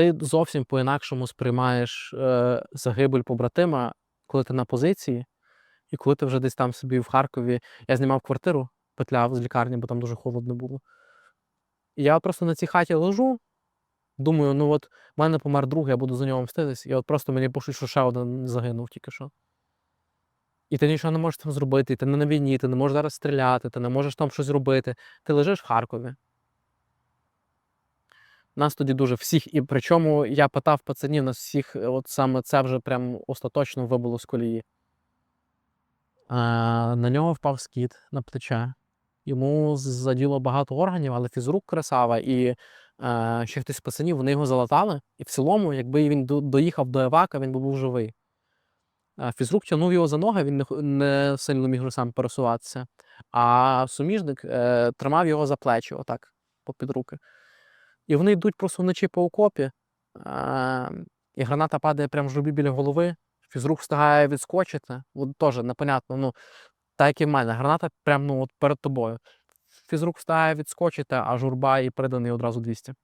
ти зовсім по-інакшому сприймаєш е, загибель побратима, коли ти на позиції, і коли ти вже десь там собі в Харкові. Я знімав квартиру, петляв з лікарні, бо там дуже холодно було. Я просто на цій хаті лежу, думаю, ну от в мене помер друг, я буду за нього мститись, і от просто мені пишуть, що ще один загинув тільки що. І ти нічого не можеш там зробити, і ти не на війні, ти не можеш зараз стріляти, ти не можеш там щось робити. Ти лежиш в Харкові. Нас тоді дуже всіх, і причому я питав пацанів, нас всіх, е, от саме це вже прям остаточно вибило з колії. А, на нього впав скіт на плече. Йому заділо багато органів, але фізрук красава, і е, ще хтось з пацанів, вони його залатали. І в цілому, якби він доїхав до Евака, він би був живий. Фізрук тягнув його за ноги, він не, не сильно міг сам пересуватися. А суміжник е, тримав його за плечі, отак, попід руки. І вони йдуть просто вночі по окопі, а, і граната падає прямо в журбі біля голови. Фізрук встигає відскочити. От теж непонятно. Ну, так як і в мене, граната прямо ну, от перед тобою. Фізрук встигає відскочити, а журба і приданий одразу 200.